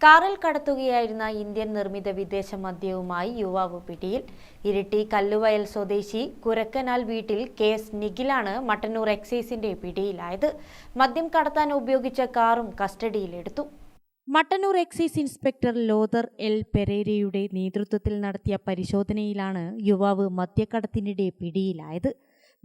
കാറിൽ കടത്തുകയായിരുന്ന ഇന്ത്യൻ നിർമ്മിത വിദേശ മദ്യവുമായി യുവാവ് പിടിയിൽ. ഇരിട്ടി കല്ലുവയൽ സ്വദേശി കുരക്കനാൽ വീട്ടിൽ കെ എസ് നിഖിലാണ് മട്ടന്നൂർ എക്സൈസിന്റെ പിടിയിലായത്. മദ്യം കടത്താൻ ഉപയോഗിച്ച കാറും കസ്റ്റഡിയിലെടുത്തു. Mattannur excise inspector Lothar L പെരേരയുടെ നേതൃത്വത്തിൽ നടത്തിയ പരിശോധനയിലാണ് യുവാവ് മദ്യക്കടത്തിനിടെ പിടിയിലായത്.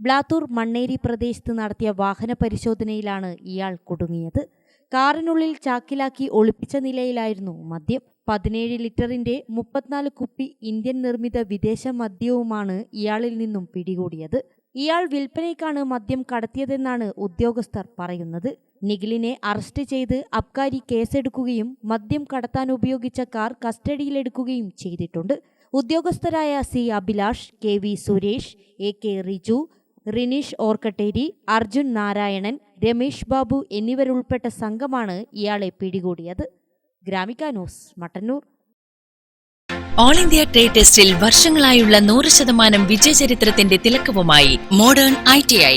ബ്ലാത്തൂർ മണ്ണേരി പ്രദേശത്ത് നടത്തിയ വാഹന പരിശോധനയിലാണ് ഇയാൾ കുടുങ്ങിയത്. കാറിനുള്ളിൽ ചാക്കിലാക്കി ഒളിപ്പിച്ച നിലയിലായിരുന്നു മദ്യം. പതിനേഴ് ലിറ്ററിന്റെ മുപ്പത്തിനാല് കുപ്പി ഇന്ത്യൻ നിർമ്മിത വിദേശ മദ്യവുമാണ് ഇയാളിൽ നിന്നും പിടികൂടിയത്. ഇയാൾ വിൽപ്പനയ്ക്കാണ് മദ്യം കടത്തിയതെന്നാണ് ഉദ്യോഗസ്ഥർ പറയുന്നത്. നിഖിലിനെ അറസ്റ്റ് ചെയ്ത് അബ്കാരി കേസെടുക്കുകയും മദ്യം കടത്താൻ ഉപയോഗിച്ച കാർ കസ്റ്റഡിയിലെടുക്കുകയും ചെയ്തിട്ടുണ്ട്. ഉദ്യോഗസ്ഥരായ C Abhilash K V Suresh A K Riju Rineesh Orkkatteri Arjun Narayanan Ramesh Babu എന്നിവരുൾപ്പെട്ട സംഘമാണ് ഇയാളെ പിടികൂടിയത്. Gramika news Mattannur. All India trade ടെസ്റ്റിൽ വർഷങ്ങളായുള്ള നൂറ് ശതമാനം വിജയചരിത്രത്തിന്റെ തിലക്കവുമായി മോഡേൺ ഐ ടി ഐ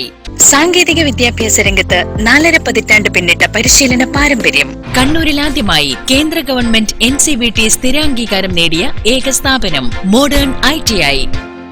സാങ്കേതിക വിദ്യാഭ്യാസ രംഗത്ത് നാലര പതിറ്റാണ്ട് പിന്നിട്ട പരിശീലന പാരമ്പര്യം. കണ്ണൂരിൽ ആദ്യമായി കേന്ദ്ര government N C V T സ്ഥിരാംഗീകാരം നേടിയ ഏക സ്ഥാപനം മോഡേൺ ഐ ടി ഐ